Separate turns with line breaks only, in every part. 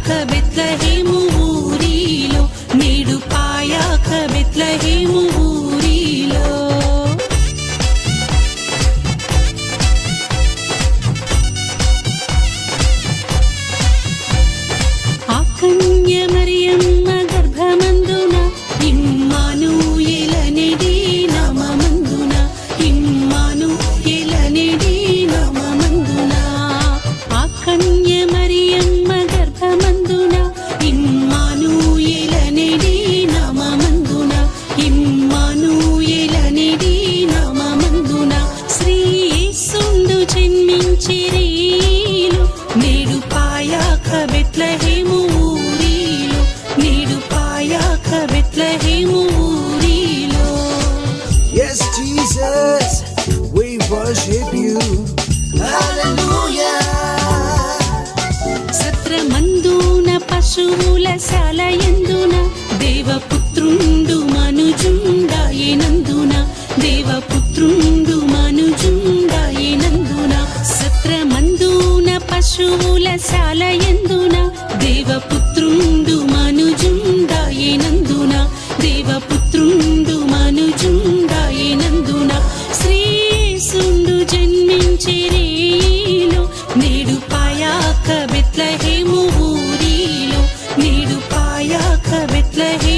పాయాక ఇమ్మాను ఎలనిడి నామమందున శ్రీ యేసుండు జన్మించిరేలు నేడు పాయాక బెత్లహేము ఊరిలో నేడు పాయాక బెత్లహేము ఊరిలో
Yes, Jesus, we worship you. Hallelujah.
సత్రమందున పశువుల శాలయందున దేవపుత్రుండు పశువుల పశువుల శాలయందున దేవపుత్రుండు మనుజుండాయనందున దేవపుత్రుండు మనుజుండాయనందున శ్రీసుండు జన్మించిరేలో నేడు పాయాక బెత్లహేము ఊరిలో నేడు పాయాక బెత్లహే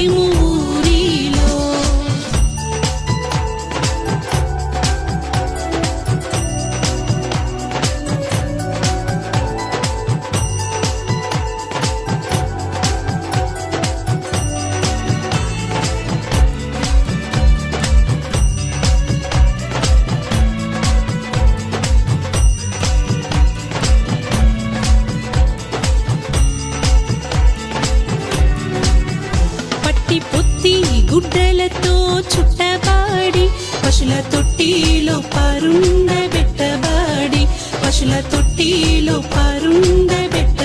పశుల తొట్టిలో పరుండబెట్టబాడి పశుల తొట్టిలో పరుండబెట్టబాడి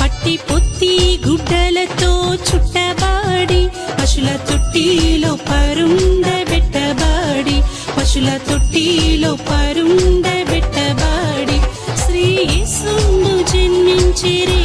పట్టి పొత్తి గుడ్డలతో చుట్టబాడి. పశుల తొట్టిలో పరుండబెట్టబాడి పశుల తొట్టిలో పరుండబెట్టబాడి శ్రీ యేసుండు జన్మించిరేలు